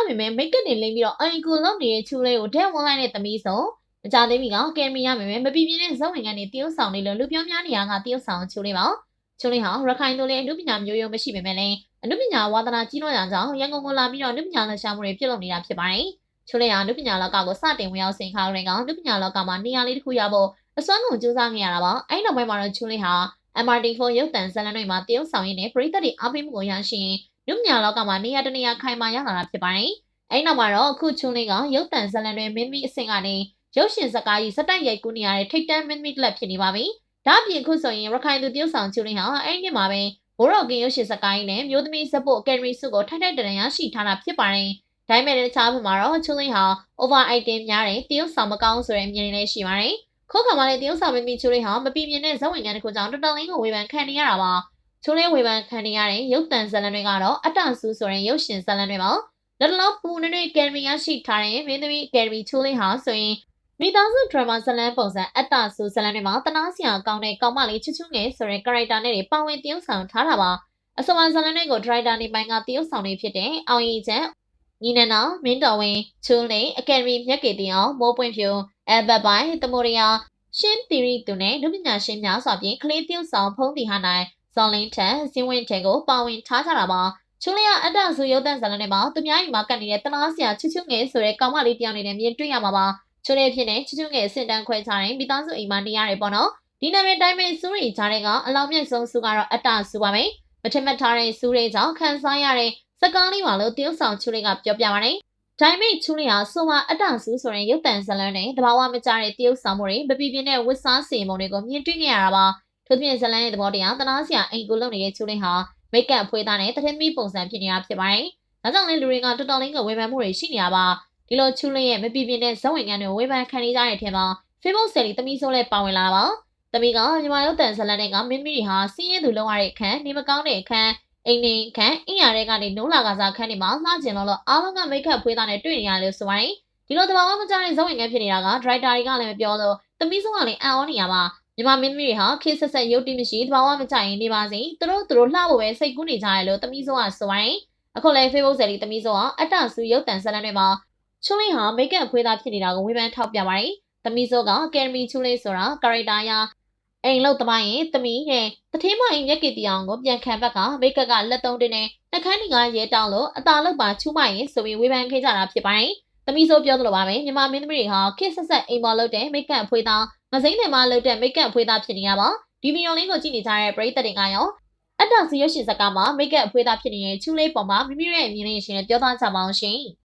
ရောက်ပေမဲ့မိတ်ကပ်တင်လိမ့်ပြီးတော့အင်ကူလုံးနေတဲ့ချူလေးကိုဒက်ဝင်လိုက်တဲ့သမီးဆုံးမကြသေးမီကကယ်မီရမယ်မပြပြင်းတဲ့ဇဝင်ကနေတရုတ်ဆောင်နေလို့လူပြောများနေရကတရုတ်ဆောင်ချူလေးပါချူလေးဟာရခိုင်တို့လည်းအမှုပညာမျိုးရုံမရှိပေမဲ့လည်းအမှုပညာဝါသနာကြီးလွန်းရာကြောင့်ရန်ကုန်ကိုလာပြီးတော့အမှုပညာလှရှာမှုတွေပြုလုပ်နေတာဖြစ်ပါတယ်ချူလေးဟာအမှုပညာလောကကိုစတင်ဝင်ရောက်ဆင်ခါရင်ကအမှုပညာလောကမှာနေရာလေးတစ်ခုရဖို့အစွမ်းကုန်ကြိုးစားခဲ့ရတာပါအဲ့နောက်ပိုင်းမှာတော့ချူလေးဟာ MRT4 ရုပ်တံဇာတ်လမ်းတွေမှာတရုတ်ဆောင်ရင်းနဲ့ပရိသတ်တွေအားပေးမှုကိုရရှိရင် လူမြလောကမှာနေရာတနေရာခိုင်မာရလာတာဖြစ်ပါတယ်။အဲဒီနောက်မှာတော့အခုချွန်းလေးကရုပ်တံဇာတ်လမ်းတွေမင်းမီအဆင့်ကနေရုပ်ရှင်ဇာတ်ကားကြီးစက်တိုက်ရိုက်ကူးနေရတဲ့ထိတ်တန့်မင်းမီလက်ဖြစ်နေပါပြီ။ဒါ့အပြင်အခုဆိုရင်ရခိုင်သူတရုတ်ဆောင်ချွန်းလေးဟာအဲဒီနှစ်မှာပဲဘိုးတော်ကင်ရုပ်ရှင်ဇာတ်ကားကြီးနဲ့မျိုးသမီးဇက်ဖို့အကယ်ဒမီဆုကိုထိုက်ထိုက်တန်တန်ရရှိထားတာဖြစ်ပါတယ်။ဒါပေမဲ့တခြားဘက်မှာတော့ချွန်းလေးဟာ over item များတဲ့တရုတ်ဆောင်မကောင်းဆိုတဲ့အမြင်တွေလည်းရှိပါတယ်။ခုတ်ခါမှလည်းတရုတ်ဆောင်မင်းမီချိုးလေးဟာမပြင်းပြင်းတဲ့ဇက်ဝင်ကန်တစ်ခုကြောင့်တော်တော်လေးကိုဝေဖန်ခံနေရတာပါ ချိုးလေးဝေဖန်ခံနေရတဲ့ရုပ်တံဇာတ်လမ်းတွေကတော့အတ္တဆူဆိုတဲ့ရုပ်ရှင်ဇာတ်လမ်းတွေပါလက်တလောပူနွေ့နွေ့ကယ်ဒမီရရှိထားတဲ့မင်းသမီးကယ်ဒမီချိုးလေးဟာဆိုရင်မိသားစုဒရမာဇာတ်လမ်းပုံစံအတ္တဆူဇာတ်လမ်းတွေမှာတနာစရာကောင်းတဲ့ကောင်မလေးချွတ်ချွတ်ငယ်ဆိုတဲ့ character နဲ့တွေပါဝင်တရုတ်ဆောင်ထားတာပါအဆိုပါဇာတ်လမ်းတွေကို director နေပိုင်းကတရုတ်ဆောင်နေဖြစ်တဲ့အောင်ရီချန်ညီနန္ဒာမင်းတော်ဝင်းချူးလေးအကယ်ဒမီမြက်ကေတင်အောင်မိုးပွင့်ဖြူအဘတ်ပိုင်းတမိုရီယာရှင်းသီရီသူနဲ့လူပညာရှင်များစွာဖြင့်ကလေးတယောက်ဆောင်ဖုံးတီဟာနိုင် ဇော်လင်းထန်စင်းဝင်းချေကိုပါဝင်ထားကြတာပါချူလီယာအတ္တစုရုပ်တန့်ဇာတ်လမ်းထဲမှာသူများအိမ်မှာကတ်နေတဲ့တနာစရာချွတ်ချွတ်ငယ်ဆိုတဲ့ကောင်မလေးတယောက်နေတဲ့မြင်တွေ့ရမှာပါချူလီဖြစ်နေချွတ်ချွတ်ငယ်စင်တန်းခွဲချတဲ့မိသားစုအိမ်မှာနေရတယ်ပေါ့နော်ဒီနာမည်တိုင်းပဲစူးရီကြားတဲ့ကအလောင်းမြတ်ဆုံးစုကတော့အတ္တစုပါမယ်မထင်မှတ်ထားတဲ့စူးတွေကြောင့်ခန်းစားရတဲ့စကားလေးပါလို့တရုတ်ဆောင်ချူလီကပြောပြပါတယ်ဒိုင်မိတ်ချူလီဟာဆိုမအတ္တစုဆိုရင်ရုပ်တန်ဇလန်းနဲ့တဘာဝမကြတဲ့တရုတ်ဆောင်မှုတွေမပြပြင်းတဲ့ဝစ်စားစီမုံတွေကိုမြင်တွေ့ခဲ့ရတာပါ ထို့ပြင်ဇလန်းရဲ့သဘောတရားတနာစရာအိမ်ကိုလုံနေတဲ့ချူလီဟာမိတ်ကပ်ဖွေးသားနဲ့တထင်းမီပုံစံဖြစ်နေတာဖြစ်ပါတယ်။ဒါကြောင့်လည်းလူတွေကတော်တော်လေးကဝေဖန်မှုတွေရှိနေရပါဒီလိုချူလီရဲ့မပြပြင်းတဲ့ဇဝင်ကန်တွေဝေဖန်ခံနေကြတဲ့အထက်မှာ Facebook ဆယ်လီတမီဆိုးလဲပါဝင်လာတာပါ။တမီကမြန်မာရုပ်တန်ဇလန်းတွေကမင်းမီတွေဟာစီးရဲသူလုံရတဲ့အခန်းနေမကောင်းတဲ့အခန်းအိမ်နေခန့်အင်းရတဲ့ကနေနိုးလာကစားခန်းတွေမှာလှကျင်လို့လို့အားလုံးကမိတ်ခတ်ဖွေးသားနဲ့တွေ့နေရလို့ဆိုပါတယ်ဒီလိုတဘာဝမကြတဲ့ဇုံဝင်ငယ်ဖြစ်နေတာကဒရိုက်တာတွေကလည်းမပြောလို့သမီးဆုံးကလည်းအံ့ဩနေရပါ မြန်မာမင်းသမီးတွေဟာခေတ်ဆက်ဆက်ရုပ်တိမရှိတဘာဝမကြရင်နေပါစေသူတို့သူတို့လှဖို့ပဲစိတ်ကူးနေကြရလို့သမီးဆုံးကဆိုပါတယ်အခုလည်း Facebook ဆယ်လီသမီးဆုံးကအတ္တစုရုပ်တန်ဇာတ်လမ်းတွေမှာချွန်းလေးဟာမိတ်ကပ်ဖွေးသားဖြစ်နေတာကိုဝေဖန်ထောက်ပြပါတယ်သမီးစိုးကအကယ်ဒမီချူလေးဆိုတာကာရိုက်တာရအိမ်လောက်တပိုင်းရင်သမီးရဲ့တထင်းမအိမ်ရက်ကီတီအောင်ကိုပြန်ခံဘက်ကမိတ်ကပ်ကလက်သုံးတင်းနဲ့နှကန်းဒီကရဲတောင်းလို့အသာလောက်ပါချူးမရင်ဆိုပြီးဝေဖန်ခဲ့ကြတာဖြစ်ပါတယ်။ သမီးစိုးပြောသလိုပါပဲမြန်မာမင်းသမီးတွေဟာခစ်ဆက်ဆက်အိမ်ပေါ်လုပ်တဲ့မိတ်ကပ်ဖွေးသားမစိမ့်တယ်မှာလုပ်တဲ့မိတ်ကပ်ဖွေးသားဖြစ်နေရပါဒီဗီဒီယိုလေးကိုကြည့်နေကြတဲ့ပရိသတ်တွေကရောအတ္တစီရုပ်ရှင်ဇာတ်ကားမှာမိတ်ကပ်ဖွေးသားဖြစ်နေတဲ့ချူလေးပေါ်မှာမိမိရဲ့အမြင်လေးရှင်နဲ့ပြောသားကြပါအောင်ရှင်။